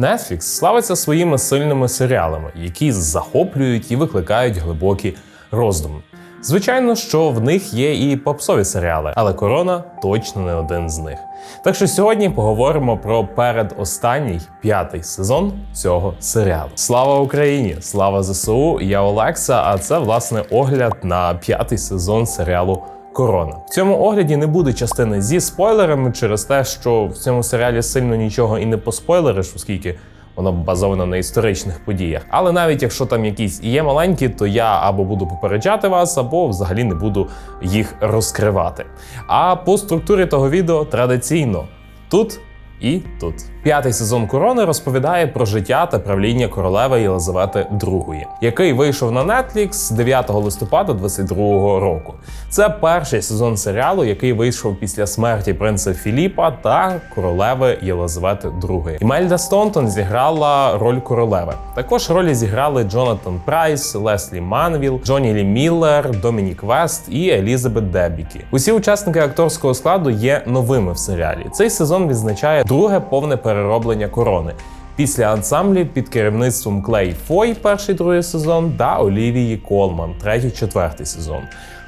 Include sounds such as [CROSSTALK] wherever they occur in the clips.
Netflix славиться своїми сильними серіалами, які захоплюють і викликають глибокі роздуми. Звичайно, що в них є і попсові серіали, але корона точно не один з них. Так що сьогодні поговоримо про передостанній п'ятий сезон цього серіалу. Слава Україні! Слава ЗСУ! Я Олекса. А це власне огляд на п'ятий сезон серіалу. Корона в цьому огляді не буде частини зі спойлерами через те, що в цьому серіалі сильно нічого і не поспойлериш, оскільки воно базовано на історичних подіях. Але навіть якщо там якісь і є маленькі, то я або буду попереджати вас, або взагалі не буду їх розкривати. А по структурі того відео традиційно тут і тут. П'ятий сезон корони розповідає про життя та правління королеви Єлизавети II, який вийшов на Netflix 9 листопада 2022 року. Це перший сезон серіалу, який вийшов після смерті принца Філіпа та королеви Єлизавети II. Імельда Стонтон зіграла роль королеви. Також ролі зіграли Джонатан Прайс, Леслі Манвіл, Джоні Лі Міллер, Домінік Вест і Елізабет Дебікі. Усі учасники акторського складу є новими в серіалі. Цей сезон відзначає друге повне перероблення корони. Після ансамблів під керівництвом Клей Фой, перший другий сезон, та Олівії Колман, третій, четвертий сезон.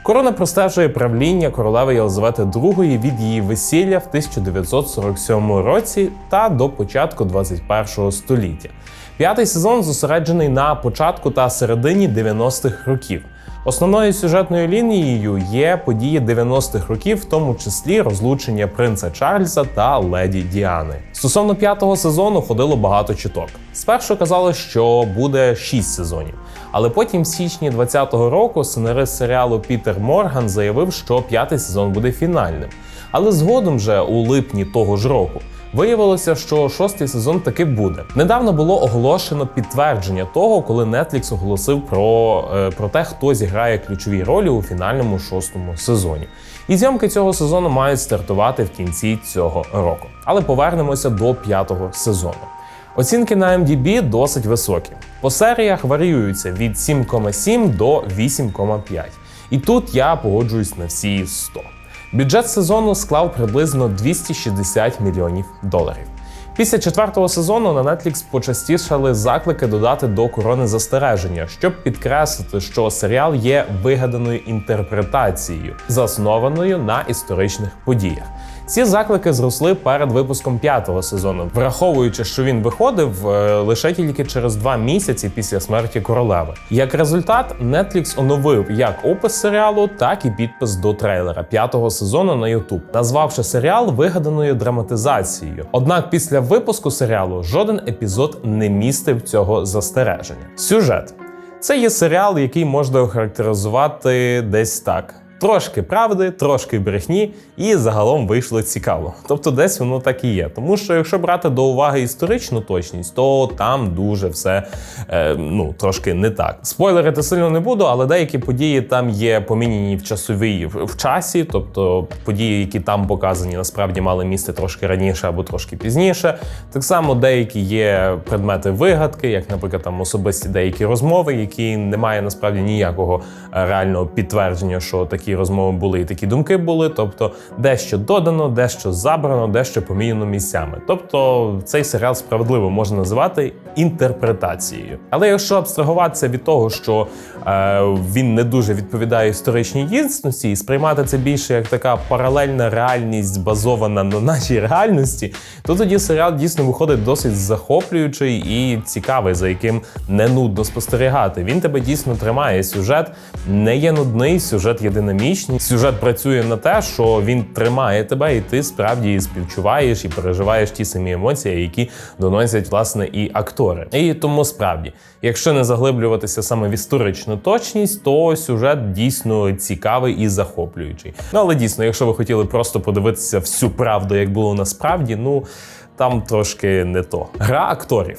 Корона простежує правління королеви Єлизавети II від її весілля в 1947 році та до початку 21 століття. П'ятий сезон зосереджений на початку та середині 90-х років. Основною сюжетною лінією є події 90-х років, в тому числі розлучення принца Чарльза та леді Діани. Стосовно п'ятого сезону ходило багато чуток. Спершу казали, що буде 6 сезонів, але потім, в січні 2020 року, сценарист серіалу Пітер Морган заявив, що п'ятий сезон буде фінальним. Але згодом, вже у липні того ж року, Виявилося, що шостий сезон таки буде. Недавно було оголошено підтвердження того, коли Netflix оголосив про, е, про те, хто зіграє ключові ролі у фінальному шостому сезоні. І зйомки цього сезону мають стартувати в кінці цього року. Але повернемося до п'ятого сезону. Оцінки на MDB досить високі. По серіях варіюються від 7,7 до 8,5. І тут я погоджуюсь на всі 100. Бюджет сезону склав приблизно 260 мільйонів доларів. Після четвертого сезону на Netflix почастішали заклики додати до корони застереження, щоб підкреслити, що серіал є вигаданою інтерпретацією, заснованою на історичних подіях. Ці заклики зросли перед випуском п'ятого сезону, враховуючи, що він виходив е, лише тільки через два місяці після смерті королеви. Як результат, Netflix оновив як опис серіалу, так і підпис до трейлера п'ятого сезону на YouTube, назвавши серіал вигаданою драматизацією. Однак після випуску серіалу жоден епізод не містив цього застереження. Сюжет це є серіал, який можна охарактеризувати десь так. Трошки правди, трошки брехні, і загалом вийшло цікаво. Тобто, десь воно так і є. Тому що, якщо брати до уваги історичну точність, то там дуже все е, ну трошки не так. Спойлерити сильно не буду, але деякі події там є поміняні в часовій в часі, тобто події, які там показані, насправді мали місце трошки раніше або трошки пізніше. Так само деякі є предмети вигадки, як, наприклад, там особисті деякі розмови, які не має насправді ніякого е, реального підтвердження, що такі розмови були і такі думки були. Тобто, дещо додано, дещо забрано, дещо поміняно місцями. Тобто, цей серіал справедливо можна називати інтерпретацією. Але якщо абстрагуватися від того, що е, він не дуже відповідає історичній дійсності, і сприймати це більше як така паралельна реальність, базована на нашій реальності, то тоді серіал дійсно виходить досить захоплюючий і цікавий, за яким не нудно спостерігати. Він тебе дійсно тримає. Сюжет не є нудний, сюжет є динамічний. Сюжет працює на те, що він тримає тебе, і ти справді співчуваєш і переживаєш ті самі емоції, які доносять власне і актори. І тому справді, якщо не заглиблюватися саме в історичну точність, то сюжет дійсно цікавий і захоплюючий. Ну але дійсно, якщо ви хотіли просто подивитися всю правду, як було насправді, ну там трошки не то. Гра акторів.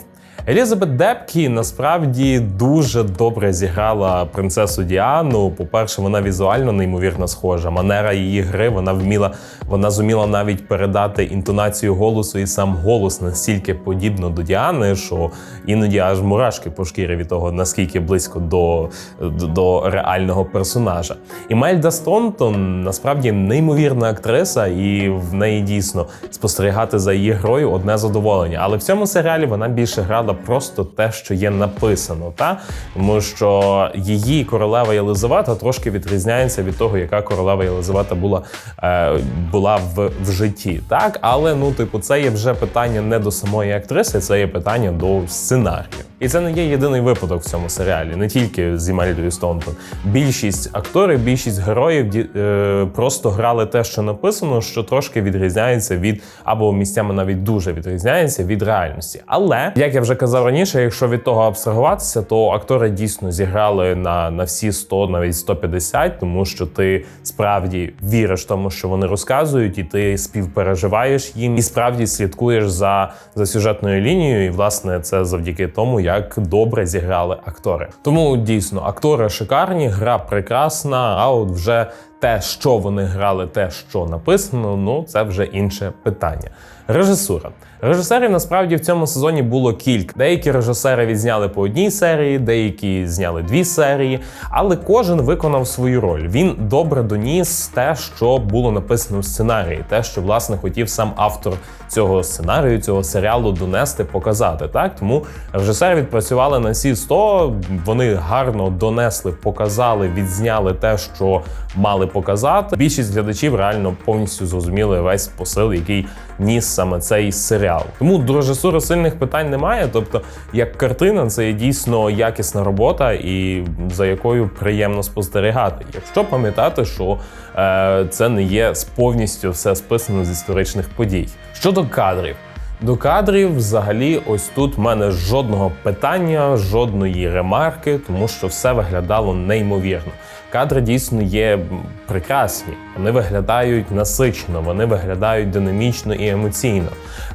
Елізабет Депкі насправді дуже добре зіграла принцесу Діану. По-перше, вона візуально неймовірно схожа. Манера її гри вона вміла, вона зуміла навіть передати інтонацію голосу і сам голос настільки подібно до Діани, що іноді аж мурашки по шкірі від того, наскільки близько до, до, до реального персонажа. І Мельда Стонтон насправді неймовірна актриса, і в неї дійсно спостерігати за її грою одне задоволення. Але в цьому серіалі вона більше грала просто те, що є написано, та тому що її королева Єлизавета трошки відрізняється від того, яка королева Єлизавета була, е, була в, в житті. Так, але ну, типу, це є вже питання не до самої актриси, це є питання до сценарію. І це не є єдиний випадок в цьому серіалі, не тільки з Імельдою Стонтон. Більшість акторів, більшість героїв е, просто грали те, що написано, що трошки відрізняється від або місцями навіть дуже відрізняється від реальності. Але як я вже казав раніше, якщо від того абстрагуватися, то актори дійсно зіграли на, на всі 100, навіть 150, тому що ти справді віриш тому, що вони розказують, і ти співпереживаєш їм, і справді слідкуєш за, за сюжетною лінією. І власне це завдяки тому, як добре зіграли актори. Тому дійсно актори шикарні, гра прекрасна. А от вже те, що вони грали, те, що написано, ну це вже інше питання. Режисура. Режисерів насправді в цьому сезоні було кілька. Деякі режисери відзняли по одній серії, деякі зняли дві серії, але кожен виконав свою роль. Він добре доніс те, що було написано в сценарії, те, що власне хотів сам автор цього сценарію, цього серіалу донести, показати. Так тому режисери відпрацювали на всі 100, Вони гарно донесли, показали, відзняли те, що мали показати. Більшість глядачів реально повністю зрозуміли весь посил, який ніс саме цей серіал. Тому до режисури сильних питань немає. Тобто, як картина, це є дійсно якісна робота, і за якою приємно спостерігати. Якщо пам'ятати, що е, це не є повністю все списано з історичних подій. Щодо кадрів. До кадрів, взагалі, ось тут в мене жодного питання, жодної ремарки, тому що все виглядало неймовірно. Кадри дійсно є прекрасні, вони виглядають насичено, вони виглядають динамічно і емоційно.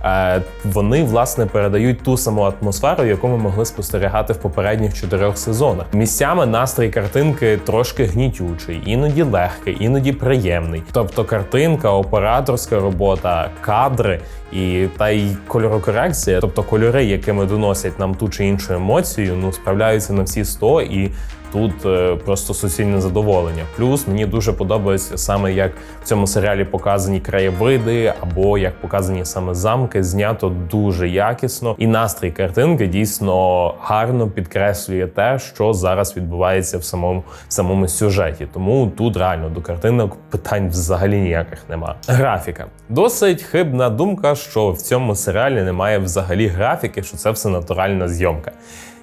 Е, вони власне передають ту саму атмосферу, яку ми могли спостерігати в попередніх чотирьох сезонах. Місцями настрій картинки трошки гнітючий, іноді легкий, іноді приємний. Тобто картинка, операторська робота, кадри і та й кольорокорекція, тобто кольори, якими доносять нам ту чи іншу емоцію, ну справляються на всі 100 і Тут е, просто суцільне задоволення. Плюс мені дуже подобається саме як в цьому серіалі показані краєвиди, або як показані саме замки, знято дуже якісно, і настрій картинки дійсно гарно підкреслює те, що зараз відбувається в самому в самому сюжеті. Тому тут реально до картинок питань взагалі ніяких нема. Графіка досить хибна думка, що в цьому серіалі немає взагалі графіки, що це все натуральна зйомка.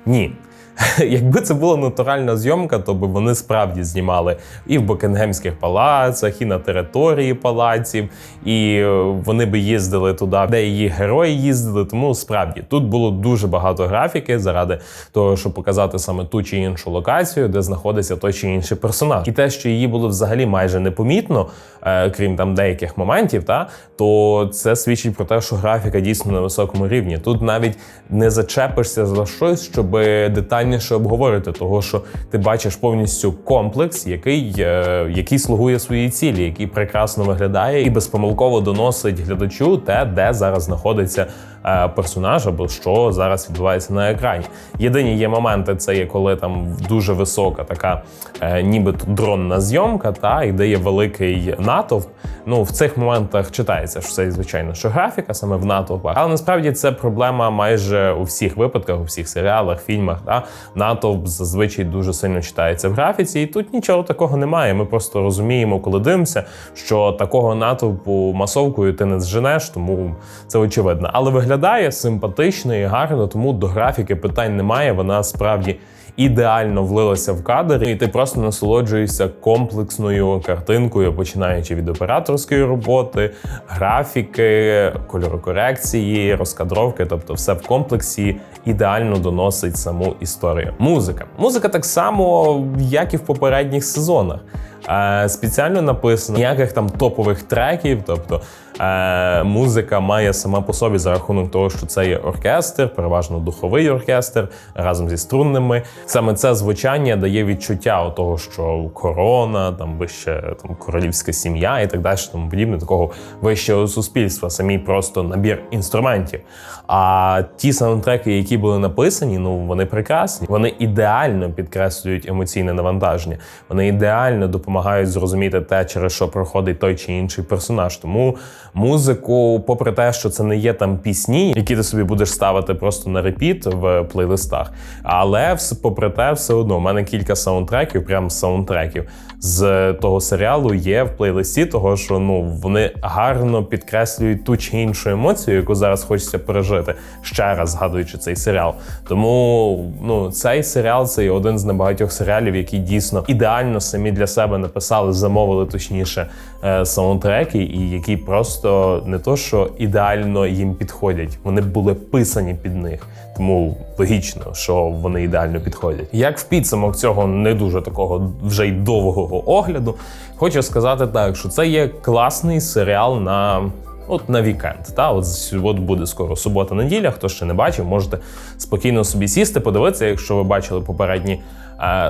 Ні. [LAUGHS] Якби це була натуральна зйомка, то би вони справді знімали і в Букінгемських палацах, і на території палаців, і е, вони би їздили туди, де її герої їздили. Тому справді тут було дуже багато графіки заради того, щоб показати саме ту чи іншу локацію, де знаходиться той чи інший персонаж. І те, що її було взагалі майже непомітно, е, крім там деяких моментів, та то це свідчить про те, що графіка дійсно на високому рівні. Тут навіть не зачепишся за щось, щоб детально детальніше обговорити, того що ти бачиш повністю комплекс, який е, який слугує своїй цілі, який прекрасно виглядає і безпомилково доносить глядачу те, де зараз знаходиться е, персонаж або що зараз відбувається на екрані. Єдині є моменти, це є коли там дуже висока така, е, нібито дронна зйомка, та і де є великий натовп. Ну в цих моментах читається що це звичайно, що графіка саме в натовпах, але насправді це проблема майже у всіх випадках, у всіх серіалах, фільмах. Та натовп зазвичай дуже сильно читається в графіці, і тут нічого такого немає. Ми просто розуміємо, коли дивимося, що такого натовпу масовкою ти не зженеш, тому це очевидно. Але виглядає симпатично і гарно, тому до графіки питань немає. Вона справді. Ідеально влилася в кадр, і ти просто насолоджуєшся комплексною картинкою, починаючи від операторської роботи, графіки, кольорокорекції, розкадровки, тобто все в комплексі ідеально доносить саму історію. Музика. Музика так само, як і в попередніх сезонах. Е, спеціально написано, ніяких там топових треків. Тобто е, музика має сама по собі за рахунок того, що це є оркестр, переважно духовий оркестр разом зі струнними. Саме це звучання дає відчуття того, що корона, там вище там королівська сім'я і так далі, тому подібне, такого вищого суспільства, самі просто набір інструментів. А ті саундтреки, які були написані, ну вони прекрасні. Вони ідеально підкреслюють емоційне навантаження. Вони ідеально допомагають зрозуміти те, через що проходить той чи інший персонаж. Тому музику, попри те, що це не є там пісні, які ти собі будеш ставити просто на репіт в плейлистах. Але попри те, все одно у мене кілька саундтреків, прям саундтреків з того серіалу є в плейлисті, того що ну вони гарно підкреслюють ту чи іншу емоцію, яку зараз хочеться пережити, ще раз згадуючи цей серіал. Тому ну цей серіал це є один з небагатьох серіалів, які дійсно ідеально самі для себе написали, замовили точніше е, саундтреки, і які просто не то, що ідеально їм підходять, вони були писані під них. Тому логічно, що вони ідеально підходять. Як в підсумок цього не дуже такого вже й довгого огляду, хочу сказати так, що це є класний серіал на. От на вікенд, та от, от буде скоро субота-неділя. Хто ще не бачив, можете спокійно собі сісти, подивитися, якщо ви бачили попередні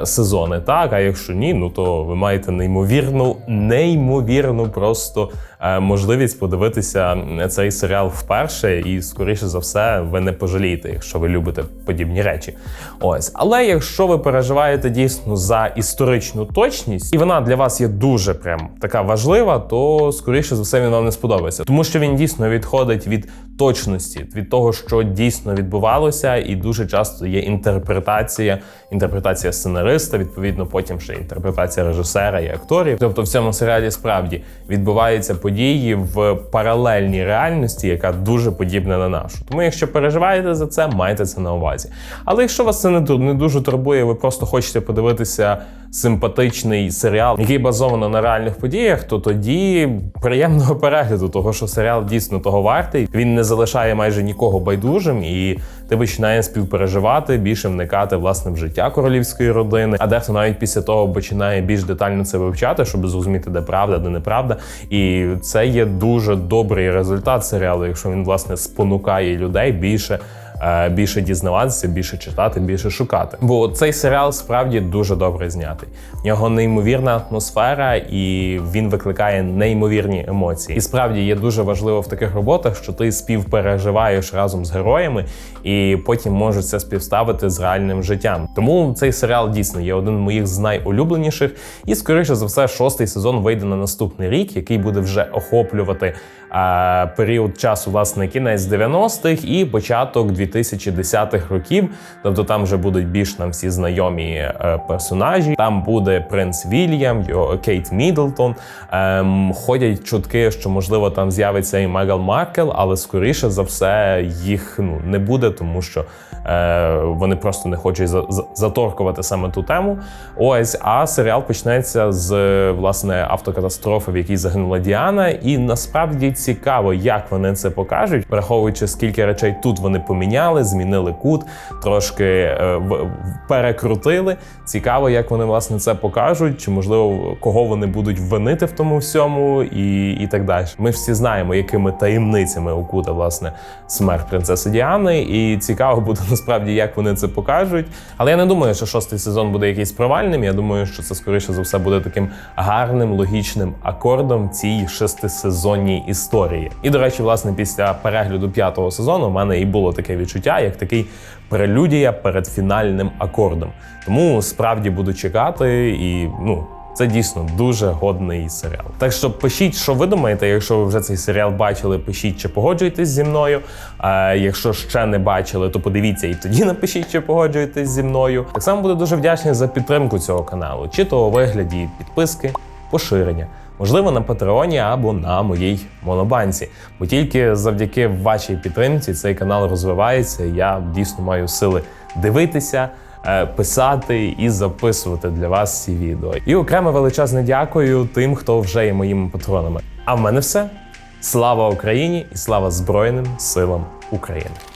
сезони. Так, а якщо ні, ну то ви маєте неймовірну, неймовірну просто е, можливість подивитися цей серіал вперше, і скоріше за все, ви не пожалієте, якщо ви любите подібні речі. Ось, але якщо ви переживаєте дійсно за історичну точність, і вона для вас є дуже прям така важлива, то скоріше за все він вам не сподобається, тому що він дійсно відходить від точності, від того, що дійсно відбувалося, і дуже часто є інтерпретація, інтерпретація сценариста, відповідно, потім ще інтерпретація режисера і акторів. Тобто, в цьому серіалі справді відбуваються події в паралельній реальності, яка дуже подібна на нашу. Тому, якщо переживаєте за це, майте це на увазі. Але якщо вас це не ду- не дуже турбує, ви просто хочете подивитися симпатичний серіал, який базовано на реальних подіях, то тоді приємного перегляду, того що серіал дійсно того вартий. Він не залишає майже нікого байдужим, і ти починаєш співпереживати, більше вникати власне в життя королівської родини. А дехто навіть після того починає більш детально це вивчати, щоб зрозуміти, де правда, де неправда. І це є дуже добрий результат серіалу, якщо він власне спонукає людей більше більше дізнаватися, більше читати, більше шукати. Бо цей серіал справді дуже добре знятий. В нього неймовірна атмосфера, і він викликає неймовірні емоції. І справді є дуже важливо в таких роботах, що ти співпереживаєш разом з героями, і потім можеш це співставити з реальним життям. Тому цей серіал дійсно є один з моїх з найулюбленіших. І скоріше за все, шостий сезон вийде на наступний рік, який буде вже охоплювати е, період часу, власне, кінець 90-х і початок 2010-х років. Тобто там вже будуть більш нам всі знайомі е, персонажі. Там буде принц Вільям, його Кейт Мідлтон. Ем, ходять чутки, що можливо там з'явиться і Мегал Маркел, але скоріше за все їх ну не буде, тому що е, вони просто не хочуть за- заторкувати саме ту тему. Ось, а серіал почнеться з власне автокатастрофи, в якій загинула Діана. І насправді цікаво, як вони це покажуть, враховуючи скільки речей тут вони поміняли, змінили кут, трошки е, в- перекрутили. Цікаво, як вони власне це покажуть, чи можливо кого вони будуть винити в тому всьому, і, і так далі. Ми всі знаємо, якими таємницями окута власне смерть принцеси Діани, і цікаво буде [LAUGHS] насправді, як вони це покажуть. Але я не думаю, що шостий сезон буде якийсь провальним. Я думаю, що це скоріше за все буде таким гарним логічним акордом цій шестисезонній історії. І до речі, власне, після перегляду п'ятого сезону у мене і було таке відчуття, як такий прелюдія перед фінальним акордом. Тому справді буду чекати і ну. Це дійсно дуже годний серіал. Так що пишіть, що ви думаєте, якщо ви вже цей серіал бачили, пишіть, чи погоджуєтесь зі мною. А якщо ще не бачили, то подивіться і тоді [LAUGHS] напишіть, чи погоджуєтесь зі мною. Так само буду дуже вдячний за підтримку цього каналу, чи то у вигляді підписки, поширення. Можливо, на Патреоні або на моїй монобанці. Бо тільки завдяки вашій підтримці цей канал розвивається. Я дійсно маю сили дивитися, е, писати і записувати для вас ці відео. І окремо величезне дякую тим, хто вже є моїми патронами. А в мене все. Слава Україні і слава Збройним силам України!